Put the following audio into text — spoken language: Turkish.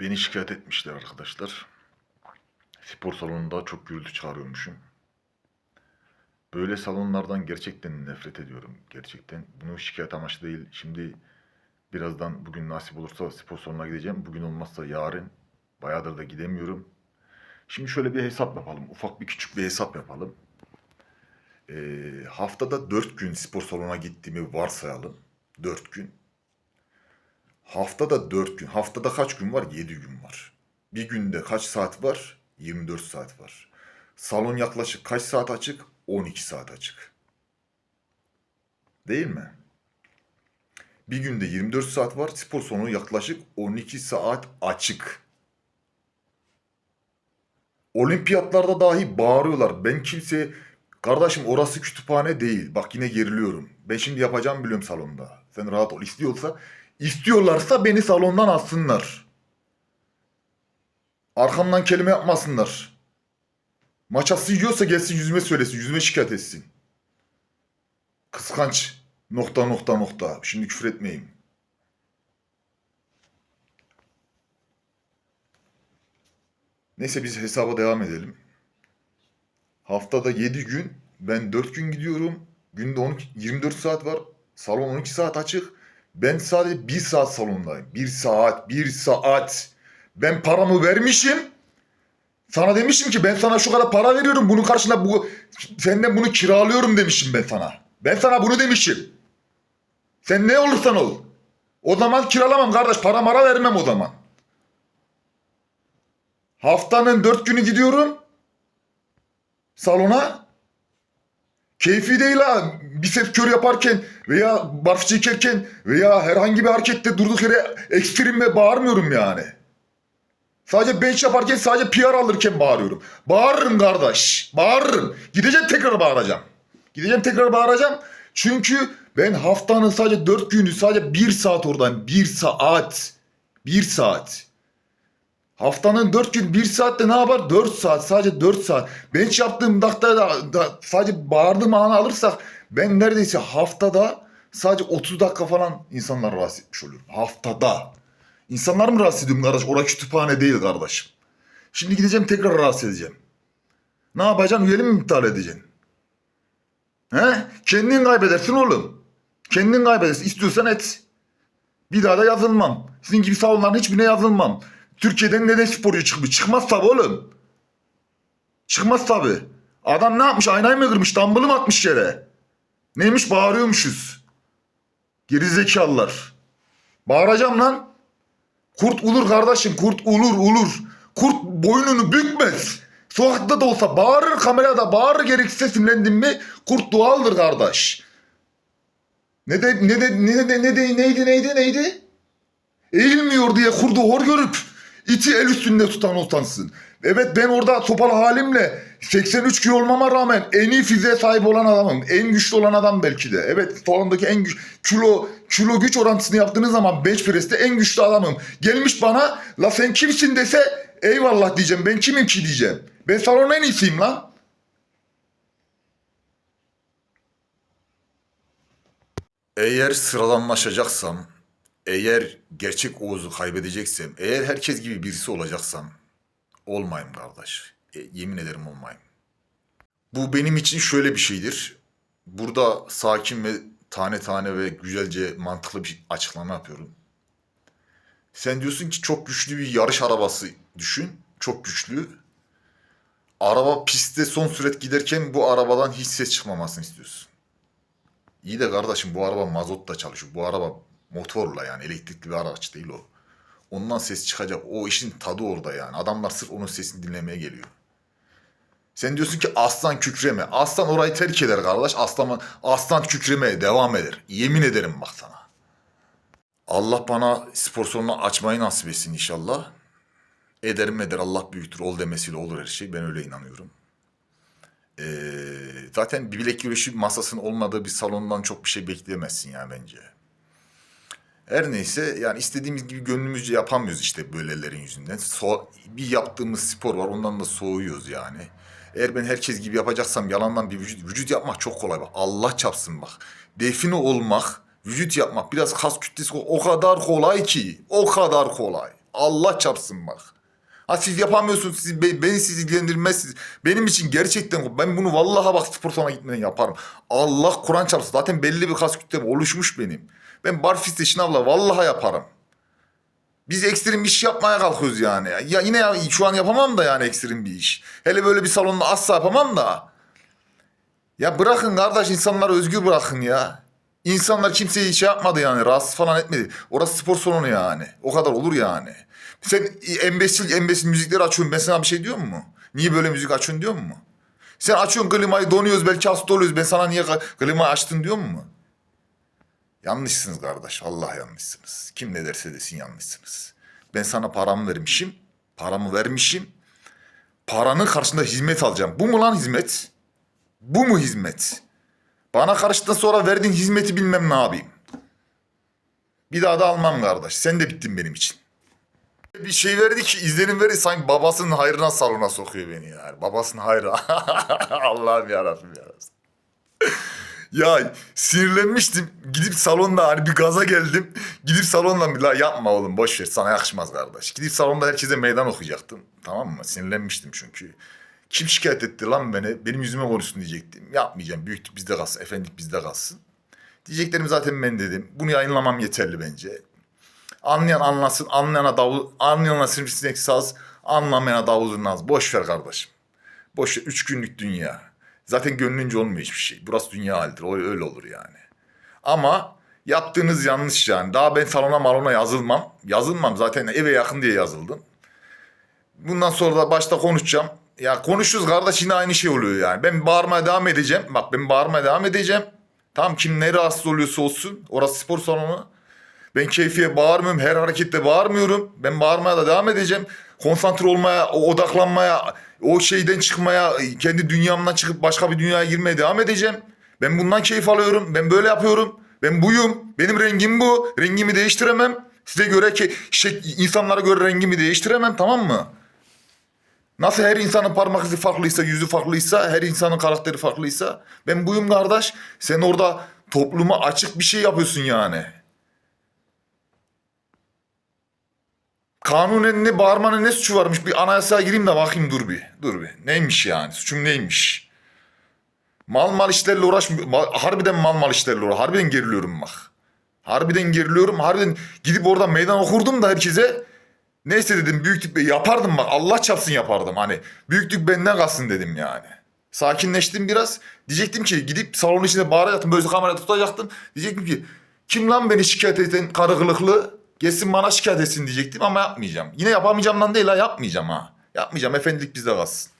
Beni şikayet etmişler arkadaşlar. Spor salonunda çok gürültü çağırıyormuşum. Böyle salonlardan gerçekten nefret ediyorum. Gerçekten. Bunu şikayet amaçlı değil. Şimdi birazdan bugün nasip olursa spor salonuna gideceğim. Bugün olmazsa yarın. Bayağıdır da gidemiyorum. Şimdi şöyle bir hesap yapalım. Ufak bir küçük bir hesap yapalım. Ee, haftada 4 gün spor salonuna gittiğimi varsayalım. 4 gün. Haftada 4 gün. Haftada kaç gün var? 7 gün var. Bir günde kaç saat var? 24 saat var. Salon yaklaşık kaç saat açık? 12 saat açık. Değil mi? Bir günde 24 saat var. Spor salonu yaklaşık 12 saat açık. Olimpiyatlarda dahi bağırıyorlar. Ben kimseye kardeşim orası kütüphane değil. Bak yine geriliyorum. Ben şimdi yapacağım biliyorum salonda. Sen rahat ol. İstiyorsa istiyorlarsa beni salondan atsınlar. Arkamdan kelime yapmasınlar. Maçası yiyorsa gelsin yüzüme söylesin. Yüzüme şikayet etsin. Kıskanç. Nokta nokta nokta. Şimdi küfür etmeyeyim. Neyse biz hesaba devam edelim. Haftada 7 gün. Ben 4 gün gidiyorum. Günde 12, 24 saat var. Salon 12 saat açık. Ben sadece 1 saat salondayım. 1 saat, 1 saat. Ben paramı vermişim. Sana demişim ki ben sana şu kadar para veriyorum. Bunun karşılığında bu senden bunu kiralıyorum demişim ben sana. Ben sana bunu demişim. Sen ne olursan ol. O zaman kiralamam kardeş. Para mara vermem o zaman. Haftanın dört günü gidiyorum. Salona. Keyfi değil ha. Biceps kör yaparken veya barf çekerken veya herhangi bir harekette durduk yere ekstrem ve bağırmıyorum yani. Sadece bench yaparken sadece PR alırken bağırıyorum. Bağırırım kardeş. Bağırırım. Gideceğim tekrar bağıracağım. Gideceğim tekrar bağıracağım. Çünkü ben haftanın sadece dört günü sadece bir saat oradayım. Bir saat. Bir saat. Haftanın dört gün bir saatte ne yapar? Dört saat. Sadece dört saat. Bench yaptığım dakikada da, da sadece bağırdığım anı alırsak ben neredeyse haftada sadece 30 dakika falan insanlar rahatsız etmiş oluyorum. Haftada. İnsanlar mı rahatsız ediyorum kardeş? Orası kütüphane değil kardeşim. Şimdi gideceğim tekrar rahatsız edeceğim. Ne yapacaksın? Üyeliğimi mi iptal edeceksin? He? Kendin kaybedersin oğlum. Kendin kaybedersin. İstiyorsan et. Bir daha da yazılmam. Sizin gibi salonların hiçbirine yazılmam. Türkiye'den neden sporcu çıkmış? Çıkmaz tabi oğlum. Çıkmaz tabi. Adam ne yapmış? Aynayı mı kırmış? Dumbbell'ı mı atmış yere? Neymiş? Bağırıyormuşuz. Gerizekalılar. Bağıracağım lan. Kurt ulur kardeşim. Kurt ulur ulur. Kurt boynunu bükmez. Sokakta da olsa bağırır kamerada bağırır gerekirse sinirlendim mi kurt doğaldır kardeş. Ne de ne de ne de ne de neydi neydi neydi? Eğilmiyor diye kurdu hor görüp iti el üstünde tutan utansın. Evet ben orada sopalı halimle 83 kilo olmama rağmen en iyi fiziğe sahip olan adamım. En güçlü olan adam belki de. Evet salondaki en güç kilo kilo güç orantısını yaptığınız zaman bench press'te en güçlü adamım. Gelmiş bana la sen kimsin dese eyvallah diyeceğim. Ben kimim ki diyeceğim. Ben salonun en iyisiyim lan. Eğer sıradanlaşacaksam, eğer gerçek Oğuz'u kaybedeceksem, eğer herkes gibi birisi olacaksam olmayayım kardeş. E, yemin ederim olmayayım. Bu benim için şöyle bir şeydir. Burada sakin ve tane tane ve güzelce mantıklı bir açıklama yapıyorum. Sen diyorsun ki çok güçlü bir yarış arabası düşün. Çok güçlü. Araba pistte son süret giderken bu arabadan hiç ses çıkmamasını istiyorsun. İyi de kardeşim bu araba mazotla çalışıyor. Bu araba motorla yani elektrikli bir araç değil o. Ondan ses çıkacak. O işin tadı orada yani. Adamlar sırf onun sesini dinlemeye geliyor. Sen diyorsun ki aslan kükreme. Aslan orayı terk eder kardeş. Aslan, aslan kükremeye devam eder. Yemin ederim bak sana. Allah bana spor salonu açmayı nasip etsin inşallah. Ederim eder Allah büyüktür ol demesiyle olur her şey. Ben öyle inanıyorum. Ee, zaten bir bilek güreşi masasının olmadığı bir salondan çok bir şey bekleyemezsin ya bence. Her neyse yani istediğimiz gibi gönlümüzce yapamıyoruz işte böylelerin yüzünden. So bir yaptığımız spor var ondan da soğuyoruz yani. Eğer ben herkes gibi yapacaksam yalandan bir vücut, vücut yapmak çok kolay bak. Allah çapsın bak. Define olmak, vücut yapmak, biraz kas kütlesi o kadar kolay ki. O kadar kolay. Allah çarpsın bak. Ha siz yapamıyorsunuz. Siz, be- beni siz ilgilendirmez. siz- Benim için gerçekten ben bunu vallahi bak spor salonuna gitmeden yaparım. Allah Kur'an çarpsın. Zaten belli bir kas kütlem oluşmuş benim. Ben barfiste şınavla vallahi yaparım. Biz ekstrem iş yapmaya kalkıyoruz yani. Ya yine ya, şu an yapamam da yani ekstrem bir iş. Hele böyle bir salonda asla yapamam da. Ya bırakın kardeş insanları özgür bırakın ya. İnsanlar kimseyi şey yapmadı yani rahatsız falan etmedi. Orası spor salonu yani. O kadar olur yani. Sen embesil embesil müzikleri açıyorsun. Ben sana bir şey diyor mu? Niye böyle müzik açıyorsun diyor mu? Sen açıyorsun klimayı donuyoruz belki hasta oluyoruz. Ben sana niye kli- klimayı açtın diyor mu? Yanlışsınız kardeş. Allah yanlışsınız. Kim ne derse desin yanlışsınız. Ben sana paramı vermişim. Paramı vermişim. Paranın karşında hizmet alacağım. Bu mu lan hizmet? Bu mu hizmet? Bana karşıdan sonra verdiğin hizmeti bilmem ne yapayım. Bir daha da almam kardeş. Sen de bittin benim için. Bir şey verdi ki izlenim verdi sanki babasının hayrına salona sokuyor beni yani. Babasının hayrı. Allah'ım yarabbim yarabbim. Ya sinirlenmiştim. Gidip salonda hani bir gaza geldim. Gidip salonda la yapma oğlum boş ver sana yakışmaz kardeş. Gidip salonda herkese meydan okuyacaktım. Tamam mı? Sinirlenmiştim çünkü. Kim şikayet etti lan beni? Benim yüzüme konuşsun diyecektim. Yapmayacağım. Büyüklük bizde kalsın. Efendik bizde kalsın. Diyeceklerimi zaten ben dedim. Bunu yayınlamam yeterli bence. Anlayan anlasın. Anlayana davul, anlayana sivrisinek saz. Anlamayana davul zurnaz. Boş ver kardeşim. Boş ver. Üç günlük dünya. Zaten gönlünce olmuyor hiçbir şey. Burası dünya halidir. Öyle olur yani. Ama yaptığınız yanlış yani. Daha ben salona malona yazılmam. Yazılmam zaten eve yakın diye yazıldım. Bundan sonra da başta konuşacağım. Ya konuşuruz kardeş yine aynı şey oluyor yani. Ben bağırmaya devam edeceğim. Bak ben bağırmaya devam edeceğim. Tam kim ne rahatsız oluyorsa olsun. Orası spor salonu. Ben keyfiye bağırmıyorum. Her harekette bağırmıyorum. Ben bağırmaya da devam edeceğim. Konsantre olmaya, odaklanmaya, o şeyden çıkmaya, kendi dünyamdan çıkıp başka bir dünyaya girmeye devam edeceğim. Ben bundan keyif alıyorum. Ben böyle yapıyorum. Ben buyum. Benim rengim bu. Rengimi değiştiremem. Size göre ki şey, insanlara göre rengimi değiştiremem tamam mı? Nasıl her insanın parmak izi farklıysa, yüzü farklıysa, her insanın karakteri farklıysa ben buyum kardeş. Sen orada topluma açık bir şey yapıyorsun yani. Kanunen ne bağırmanın ne suçu varmış? Bir anayasaya gireyim de bakayım dur bir. Dur bir. Neymiş yani? Suçum neymiş? Mal mal işlerle. Ma- Harbiden mal mal işlerle uğraş. Harbiden geriliyorum bak. Harbiden geriliyorum. Harbiden gidip orada meydan okurdum da herkese. Neyse dedim büyüklük bey yapardım bak Allah çapsın yapardım hani. Büyüklük benden kalsın dedim yani. Sakinleştim biraz. Diyecektim ki gidip salonun içinde bağıracaktım. Böyle kamera tutacaktım. Diyecektim ki kim lan beni şikayet eden karı kılıklı? Gelsin bana şikayet etsin diyecektim ama yapmayacağım. Yine yapamayacağımdan değil ha yapmayacağım ha. Yapmayacağım efendilik bizde kalsın.